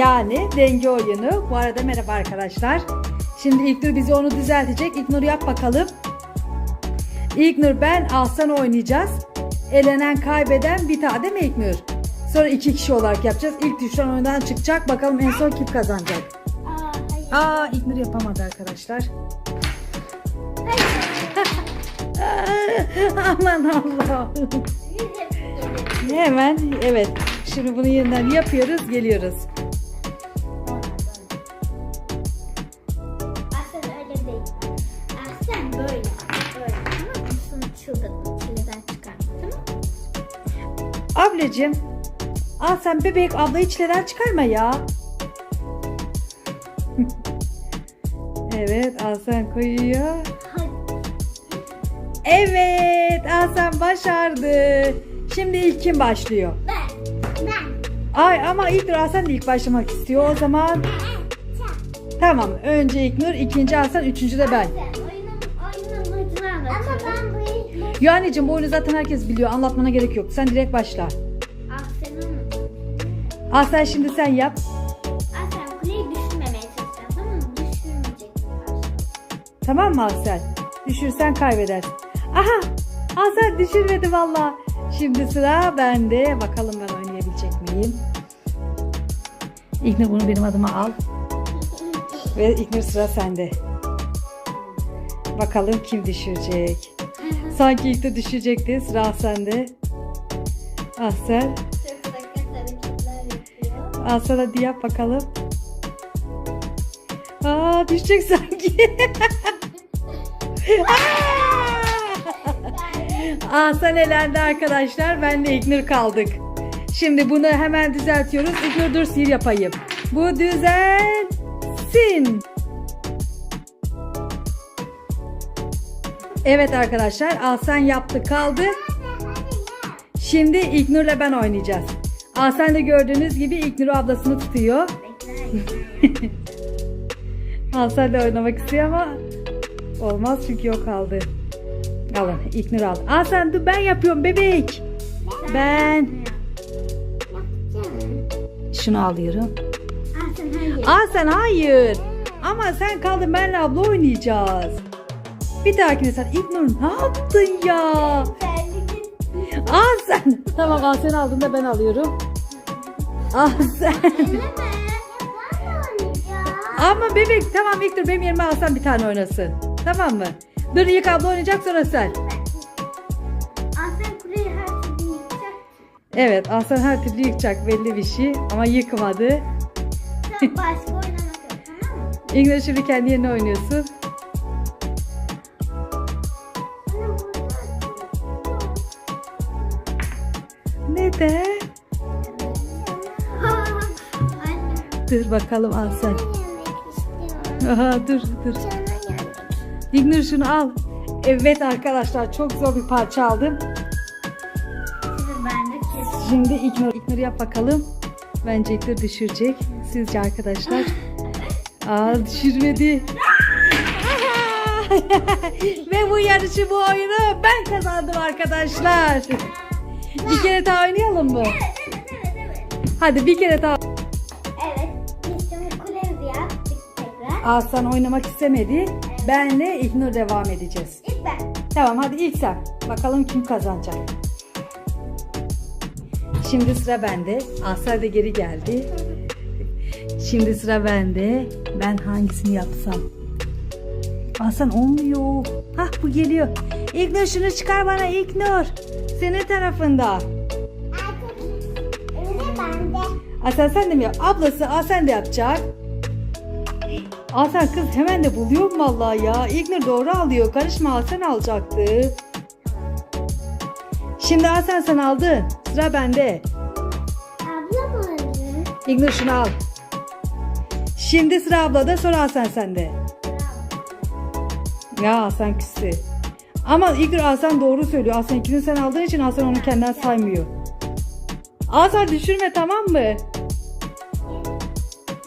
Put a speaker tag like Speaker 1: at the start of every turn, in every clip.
Speaker 1: Yani denge oyunu. Bu arada merhaba arkadaşlar. Şimdi İlknur bizi onu düzeltecek. İlknur yap bakalım. İlknur ben Aslan oynayacağız. Elenen kaybeden bir tane mi İlknur? Sonra iki kişi olarak yapacağız. İlk düşen oyundan çıkacak. Bakalım en son kim kazanacak.
Speaker 2: Aa.
Speaker 1: Aa İlknur yapamadı arkadaşlar. Aman Allah.
Speaker 2: Biz hep geliriz.
Speaker 1: Hemen evet. Şimdi bunu yeniden yapıyoruz. Geliyoruz. Ablacığım. Al sen bebek ablayı çileden çıkarma ya. evet Hasan koyuyor.
Speaker 2: Hadi.
Speaker 1: Evet Hasan başardı. Şimdi ilk kim başlıyor?
Speaker 2: Ben. Ben.
Speaker 1: Ay ama ilk Hasan da ilk başlamak istiyor. O zaman tamam. Önce ilk Nur, ikinci Hasan, üçüncü de ben.
Speaker 2: Ama ben bu
Speaker 1: Ya anneciğim bu oyunu zaten herkes biliyor. Anlatmana gerek yok. Sen direkt başla.
Speaker 2: Anlatıyorum.
Speaker 1: Hasan şimdi sen yap.
Speaker 2: Aslen kuleyi düşürmemeye çalışacağız. Tamam mı? Düşürmeyeceksin.
Speaker 1: Tamam mı Hasan? Düşürsen kaybedersin. Aha! Hasan düşürmedi valla. Şimdi sıra bende. Bakalım ben oynayabilecek miyim? İlknur bunu benim adıma al. Ve İlknur sıra sende. Bakalım kim düşürecek. Sanki ilk de düşecekti. Sıra sende. Hasan.
Speaker 2: Çok sakat hareketler yapıyor.
Speaker 1: Hasan hadi yap bakalım. Aa düşecek sanki. Hasan elendi arkadaşlar. Ben de İlknur kaldık. Şimdi bunu hemen düzeltiyoruz. İlknur dur sihir yapayım. Bu düzelsin. Evet arkadaşlar Hasan yaptı kaldı. Şimdi İlknur'la ben oynayacağız. Hasan da gördüğünüz gibi İlknur ablasını tutuyor. Hasan da oynamak istiyor ama olmaz çünkü o kaldı. Alın İlknur aldı. Hasan dur ben yapıyorum bebek. Ben şunu alıyorum.
Speaker 2: Aslen hayır.
Speaker 1: Ama sen kaldın benle abla oynayacağız. Bir dahakine sen İlknur ne yaptın ya? Hasan. Tamam Hasan aldığında ben alıyorum. Hasan. Ama bebek tamam İlknur benim yerime Hasan bir tane oynasın. Tamam mı? Dur ilk abla oynayacak sonra sen.
Speaker 2: Aslen kuleyi her türlü yıkacak.
Speaker 1: Evet Hasan her türlü yıkacak belli bir şey ama yıkmadı.
Speaker 2: Sen başka oynamak yok tamam mı?
Speaker 1: İlknur şimdi kendi yerine oynuyorsun. Neden? Dur bakalım
Speaker 2: yemek istiyorum.
Speaker 1: Aha dur dur. İlknur şunu al. Evet arkadaşlar çok zor bir parça aldım.
Speaker 2: Şimdi
Speaker 1: İlknur, İlknur yap bakalım. Bence İlknur düşürecek. Sizce arkadaşlar? Aa düşürmedi. Ve bu yarışı bu oyunu ben kazandım arkadaşlar. Bir kere daha oynayalım mı?
Speaker 2: Evet evet evet evet.
Speaker 1: Hadi bir kere daha. Aslan oynamak istemedi. Benle İlknur devam edeceğiz.
Speaker 2: İlk ben.
Speaker 1: Tamam hadi ilk sen. Bakalım kim kazanacak. Şimdi sıra bende. Asar da geri geldi. Şimdi sıra bende. Ben hangisini yapsam? Hasan olmuyor. Hah bu geliyor. İlknur şunu çıkar bana İlknur. Senin tarafında. Hasan sen de mi yap? Ablası Hasan da yapacak. Hasan kız hemen de buluyor vallahi ya. İlknur doğru alıyor. Karışma Hasan alacaktı. Şimdi Hasan sen aldın. Sıra bende.
Speaker 2: Abla mı öyle?
Speaker 1: İlknur şunu al. Şimdi sıra ablada sonra Hasan sende. Ya Hasan küstü. Ama İlknur Hasan doğru söylüyor. Hasan ikini sen aldığın için Hasan onu kendinden saymıyor. Hasan düşürme tamam mı?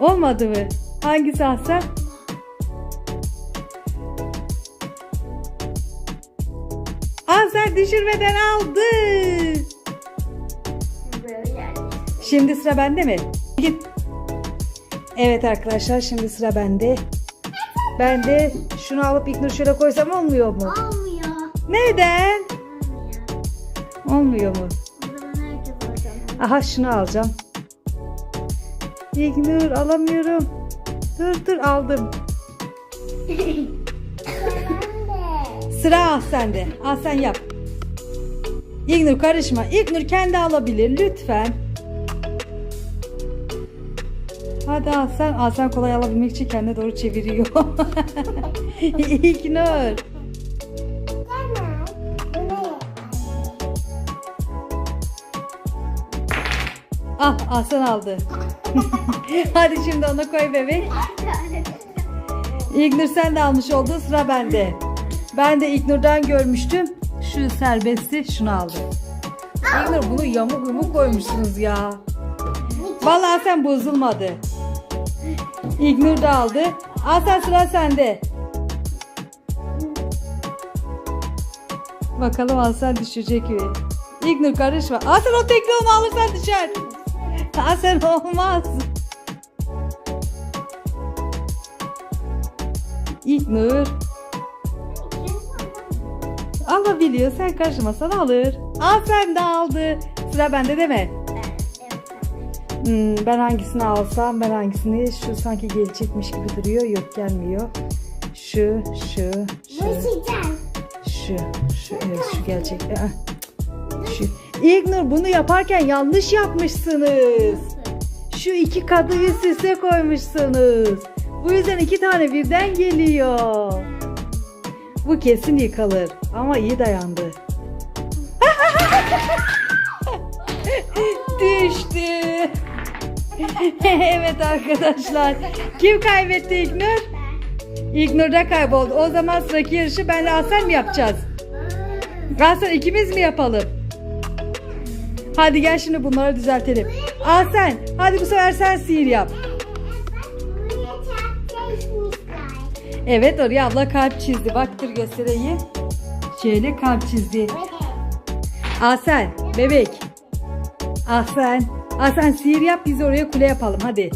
Speaker 1: Olmadı mı? Hangisi Hasan? Hasan düşürmeden aldı. Şimdi sıra bende mi? Git. Evet arkadaşlar şimdi sıra bende. Ben de şunu alıp İknur şöyle koysam olmuyor mu?
Speaker 2: Olmuyor.
Speaker 1: Neden?
Speaker 2: Olmuyor.
Speaker 1: Mu? Aha şunu alacağım. İknur alamıyorum. Dur dur aldım. Sıra al sende. Al sen yap. İlknur karışma. İlknur kendi alabilir lütfen. Hadi Aslan. Aslan kolay alabilmek için kendine doğru çeviriyor. İlknur. Ah Aslan aldı. Hadi şimdi ona koy bebek. İlknur sen de almış oldun sıra bende. Ben de İlknur'dan görmüştüm. Şu serbestti şunu aldım. İlknur bunu yamuk yumuk koymuşsunuz ya. Vallahi sen bozulmadı. İlknur da aldı. Aslan sıra sende. Bakalım Aslan düşecek mi? İlknur karışma. Aslan o tekli onu alırsan düşer. Aslan olmaz. İlknur. Alabiliyor. Sen karışmasan alır. Al sen de aldı. Sıra bende deme. Hmm, ben hangisini alsam ben hangisini şu sanki gelecekmiş gibi duruyor. Yok gelmiyor. Şu, şu, şu, şu, şu, evet şu gelecek. Ah, Şu. İlknur bunu yaparken yanlış yapmışsınız. Şu iki kadıyı üste koymuşsunuz. Bu yüzden iki tane birden geliyor. Bu kesin yıkılır. Ama iyi dayandı. Düştü. evet arkadaşlar. Kim kaybetti İlknur? İlknur da kayboldu. O zaman sıradaki yarışı benle Aslan mı yapacağız? Aslan ikimiz mi yapalım? Hadi gel şimdi bunları düzeltelim. Aslan hadi bu sefer sen sihir yap. Evet oraya abla kalp çizdi. Baktır göstereyim. Şöyle kalp çizdi. Aslan bebek. Aslan. Aslan sihir yap biz oraya kule yapalım hadi.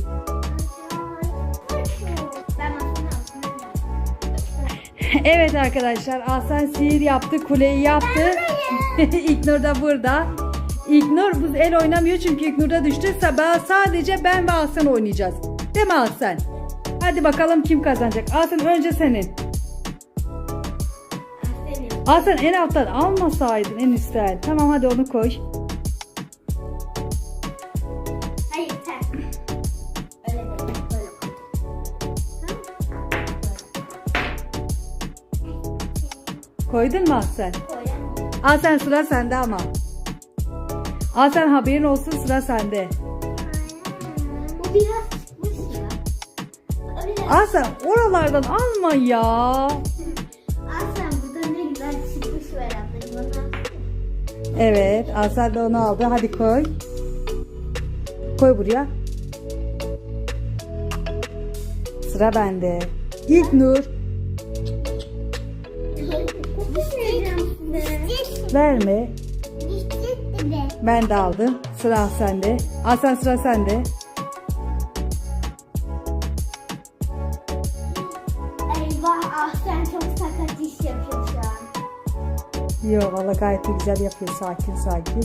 Speaker 1: Evet arkadaşlar Aslan sihir yaptı kuleyi yaptı. İlknur da burada. İlknur bu el oynamıyor çünkü İlknur da düştü. Sabah sadece ben ve Aslan oynayacağız. Değil mi Aslan? Hadi bakalım kim kazanacak. Aslan önce senin. Aslan en alttan almasaydın en üstten. Tamam hadi onu koy.
Speaker 2: Hayır sen. Öyle değil. Böyle koy.
Speaker 1: Koydun mu Aslan?
Speaker 2: Koy.
Speaker 1: Aslan sıra sende ama. Aslan haberin olsun sıra sende.
Speaker 2: Bu biraz. O biraz-
Speaker 1: Aslan oralardan alma ya.
Speaker 2: Aslan burada ne güzel çıkmış var. Bana
Speaker 1: Evet Aslan da onu aldı. Hadi koy. Koy buraya. Sıra bende. İlk Nur.
Speaker 2: Size.
Speaker 1: Verme.
Speaker 2: Düşecekti be.
Speaker 1: Ben de aldım. Sıra sende. Aslan sıra sende.
Speaker 2: Eyvah Aslan çok sakat iş yapıyor şu an.
Speaker 1: Yok valla gayet de güzel yapıyor. Sakin sakin.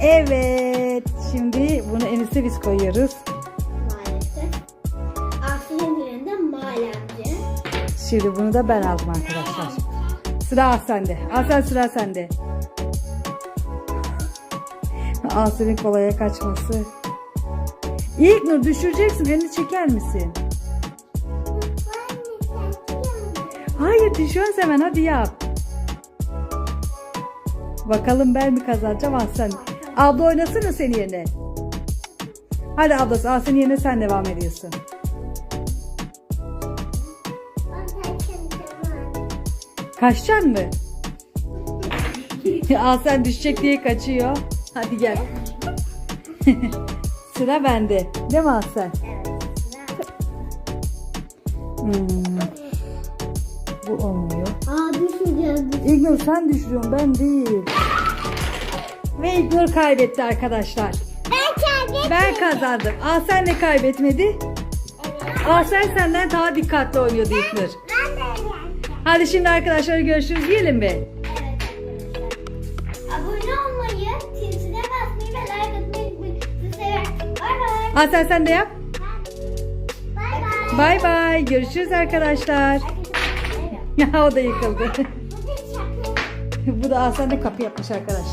Speaker 1: Evet. Şimdi bunu en üste biz koyuyoruz.
Speaker 2: Maalesef. Aslan'ın yerinde malemci.
Speaker 1: Şimdi bunu da ben aldım arkadaşlar. Sıra sende. Aslan sıra sende. Aslan'ın kolaya kaçması. İlk Nur düşüreceksin. Elini çeker misin? Hayır düşüyorsun hemen hadi yap. Bakalım ben mi kazanacağım Aslan. Abla oynasın mı senin yerine? Hadi ablası Aslan'ın yerine sen devam ediyorsun. Kaçacaksın mı? Aslan düşecek diye kaçıyor. Hadi gel. Sıra bende. Değil mi Aslan? Hmm. Bu olmuyor.
Speaker 2: Aa düşeceğiz.
Speaker 1: İlknur sen düşürüyorsun ben değil. Ve İlknur kaybetti arkadaşlar.
Speaker 2: Ben kendim.
Speaker 1: Ben kazandım. Aa sen ne kaybetmedi? Ahsen senden daha dikkatli oynuyordu İlknur.
Speaker 2: Ben de.
Speaker 1: Hadi şimdi arkadaşlar görüşürüz diyelim mi? Ahsen sen de yap.
Speaker 2: Bay bay.
Speaker 1: Görüşürüz arkadaşlar. Ya o da yıkıldı. Bu da Ahsen de kapı yapmış arkadaşlar.